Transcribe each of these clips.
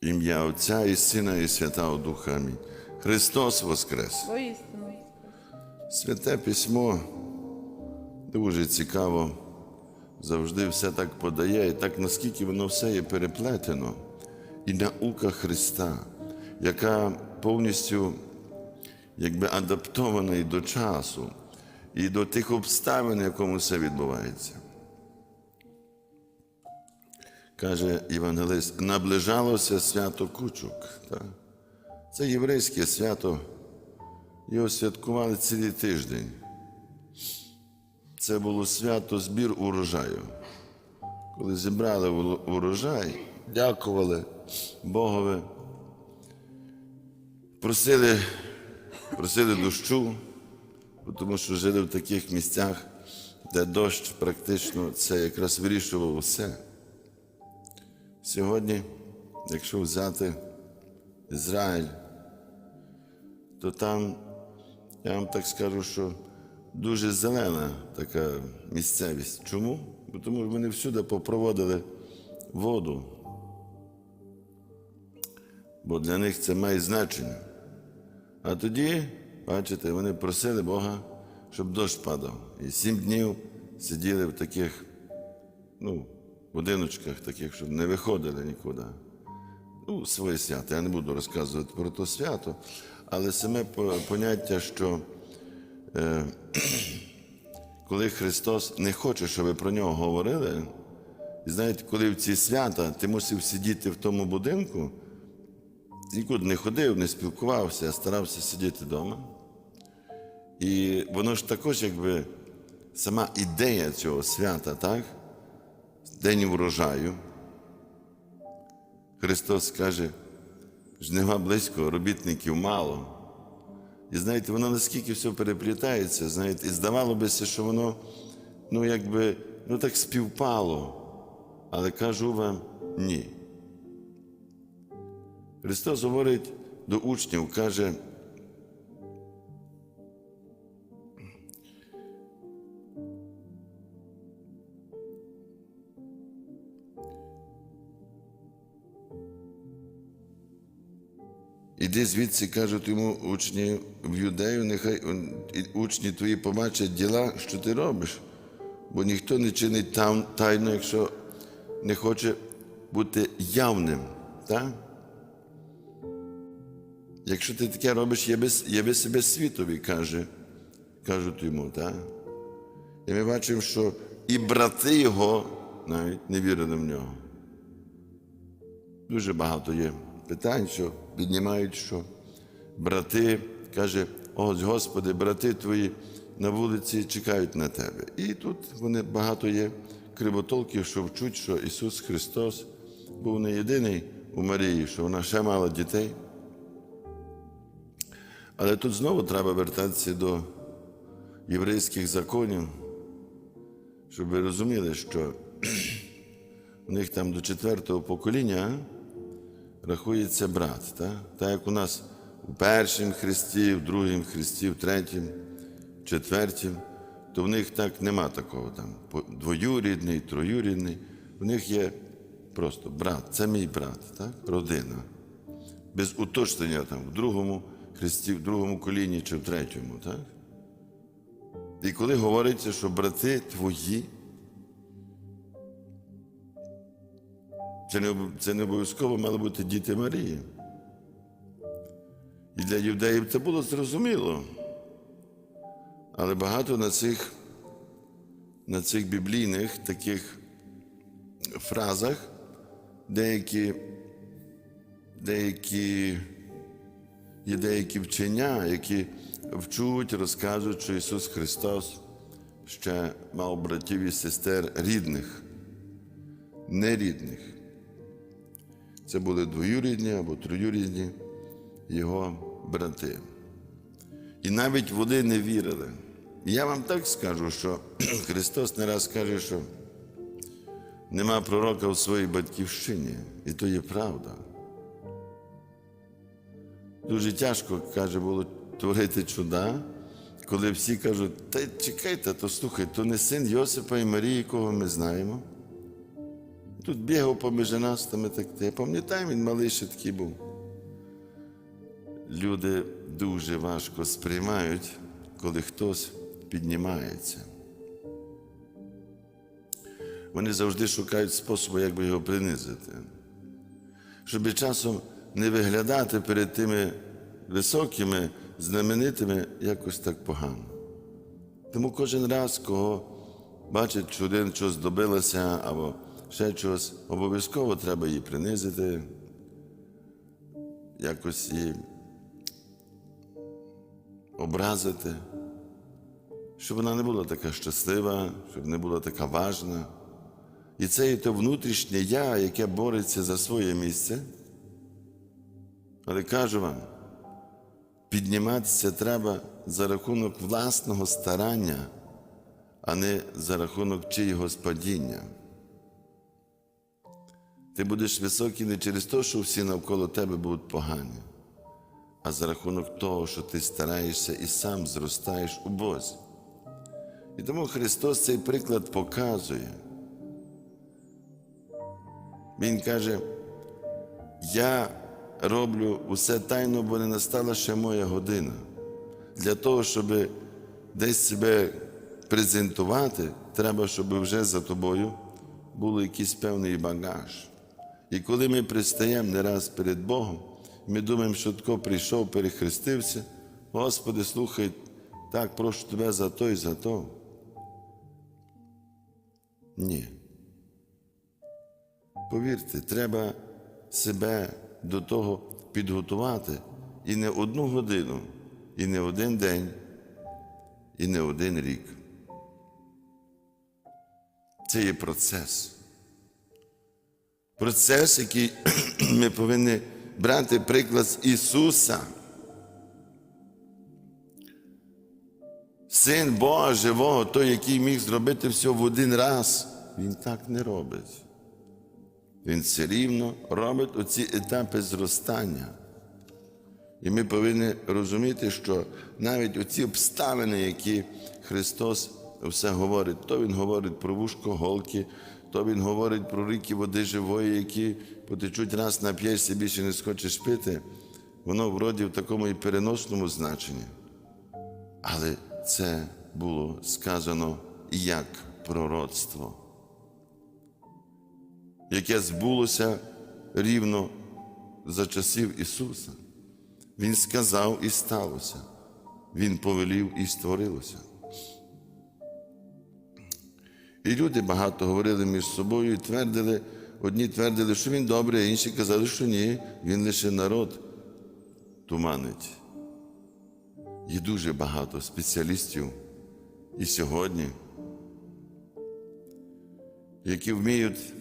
Ім'я Отця і Сина, і Святого Духа. Амінь. Христос Воскрес! Воістину. Святе письмо дуже цікаво, завжди все так подає, і так наскільки воно все є переплетено, і наука Христа, яка повністю якби адаптована і до часу, і до тих обставин, в якому все відбувається. Каже Євангелист, наближалося свято кучок. Так? Це єврейське свято. Його святкували цілий тиждень. Це було свято збір урожаю. Коли зібрали урожай, дякували Богові, просили, просили дощу, тому що жили в таких місцях, де дощ практично це якраз вирішував усе. Сьогодні, якщо взяти Ізраїль, то там, я вам так скажу, що дуже зелена така місцевість. Чому? Бо Тому що вони всюди попроводили воду. Бо для них це має значення. А тоді, бачите, вони просили Бога, щоб дощ падав. І сім днів сиділи в таких, ну, будиночках таких, щоб не виходили нікуди ну, своє свято. Я не буду розказувати про то свято, але саме поняття, що е, коли Христос не хоче, щоб ви про нього говорили, і знаєте, коли в ці свята ти мусив сидіти в тому будинку, нікуди не ходив, не спілкувався, а старався сидіти вдома. І воно ж також, якби сама ідея цього свята, так? День врожаю. Христос каже, жнива близько, робітників мало. І знаєте, воно наскільки все переплітається, знаєте, і здавало бися, що воно, ну, якби, ну так співпало. Але кажу вам ні. Христос говорить до учнів, каже, Іди звідси, кажуть йому учні в юдею, нехай учні твої побачать діла, що ти робиш, бо ніхто не чинить там тайно, якщо не хоче бути явним. Так? Якщо ти таке робиш, яви, яви себе світові, каже, кажуть йому. Так? І ми бачимо, що і брати його навіть не вірили в нього. Дуже багато є питань, що піднімають, що брати, каже, ось Господи, брати твої на вулиці чекають на тебе. І тут вони багато є кривотолків, що вчуть, що Ісус Христос був не єдиний у Марії, що вона ще мала дітей. Але тут знову треба вертатися до єврейських законів, щоб ви розуміли, що у них там до четвертого покоління рахується брат. Так? так як у нас у першому хресті, в другому хресті, в третьому, четвертім, то в них так нема такого там двоюрідний, троюрідний. У них є просто брат, це мій брат, так? родина. Без уточнення там в другому хресті, в другому коліні чи в третьому. Так? І коли говориться, що брати твої, Це не, це не обов'язково мали бути діти Марії. І для юдеїв це було зрозуміло. Але багато на цих, на цих біблійних таких фразах деякі, деякі, є деякі вчення, які вчуть, розказують, що Ісус Христос ще мав братів і сестер рідних, нерідних. Це були двоюрідні або троюрідні його брати. І навіть вони не вірили. Я вам так скажу, що Христос не раз каже, що нема пророка в своїй батьківщині, і то є правда. Дуже тяжко, каже, було творити чуда, коли всі кажуть, та чекайте, то слухай, то не син Йосипа і Марії, кого ми знаємо. Тут бігав поміж нас, так, я пам'ятаю, він малий ще такий був. Люди дуже важко сприймають, коли хтось піднімається. Вони завжди шукають способу, як би його принизити. Щоб часом не виглядати перед тими високими, знаменитими якось так погано. Тому кожен раз, кого бачить, що один щось добилася або ще щось, обов'язково треба її принизити, якось її образити, щоб вона не була така щаслива, щоб не була така важна. І це є то внутрішнє я, яке бореться за своє місце. Але кажу вам, підніматися треба за рахунок власного старання, а не за рахунок чиїгось падіння. Ти будеш високий не через те, що всі навколо тебе будуть погані, а за рахунок того, що ти стараєшся і сам зростаєш у Бозі. І тому Христос цей приклад показує. Він каже, я роблю усе тайно, бо не настала ще моя година. Для того, щоб десь себе презентувати, треба, щоб вже за тобою був якийсь певний багаж. І коли ми пристаємо не раз перед Богом, ми думаємо, що тако прийшов, перехрестився, Господи, слухай, так прошу тебе за то і за то. Ні. Повірте, треба себе до того підготувати і не одну годину, і не один день, і не один рік. Це є процес. Процес, який ми повинні брати приклад з Ісуса. Син Бога живого, той, який міг зробити все в один раз, Він так не робить. Він все рівно робить оці етапи зростання. І ми повинні розуміти, що навіть оці обставини, які Христос все говорить, то Він говорить про вушко голки, то Він говорить про ріки води живої, які потечуть раз на нап'єшся, більше не схочеш пити, воно вроді в такому і переносному значенні. Але це було сказано як пророцтво яке збулося рівно за часів Ісуса. Він сказав і сталося. Він повелів і створилося. І люди багато говорили між собою і твердили, одні твердили, що він добрий, а інші казали, що ні, він лише народ туманить. Є дуже багато спеціалістів і сьогодні, які вміють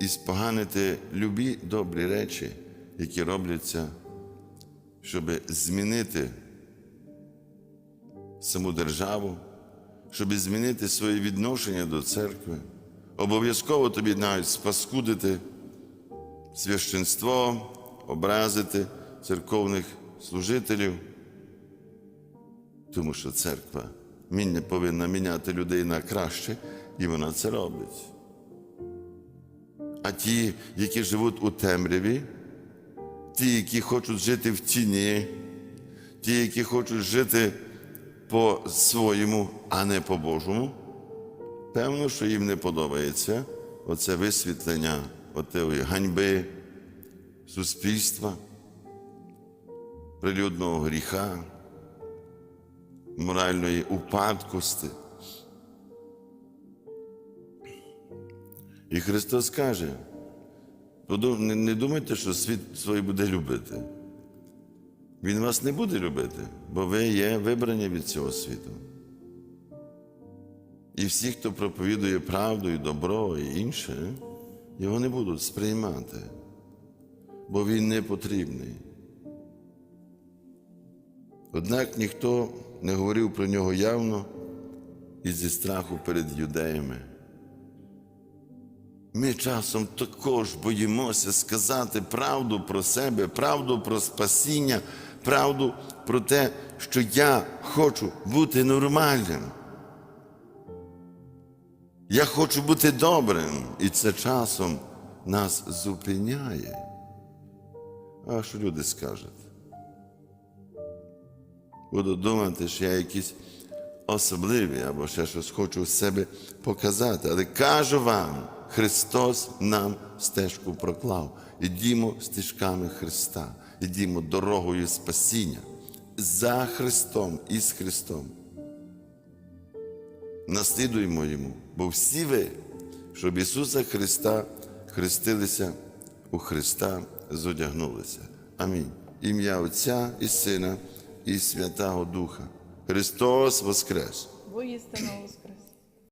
і споганити любі добрі речі, які робляться, щоб змінити саму державу, щоб змінити своє відношення до церкви. Обов'язково тобі навіть спаскудити священство, образити церковних служителів, тому що церква повинна міняти людей на краще, і вона це робить. А ті, які живуть у темряві, ті, які хочуть жити в тіні, ті, які хочуть жити по своєму, а не по Божому, певно, що їм не подобається оце висвітлення отеї ганьби, суспільства, прилюдного гріха, моральної упадкості. І Христос каже, не думайте, що світ свій буде любити. Він вас не буде любити, бо ви є вибрані від цього світу. І всі, хто проповідує правду і добро і інше, його не будуть сприймати, бо він не потрібний. Однак ніхто не говорив про нього явно і зі страху перед юдеями. Ми часом також боїмося сказати правду про себе, правду про спасіння, правду про те, що я хочу бути нормальним. Я хочу бути добрим, і це часом нас зупиняє. А що люди скажуть? Буду думати, що я якийсь особливий або ще щось хочу з себе показати. Але кажу вам, Христос нам стежку проклав. Ідімо стежками Христа, ідімо дорогою спасіння за Христом і з Христом. Наслідуємо Йому, бо всі ви, щоб Ісуса Христа хрестилися у Христа, зодягнулися. Амінь. Ім'я Отця і Сина і Святого Духа. Христос Воскрес! Воістину воскрес.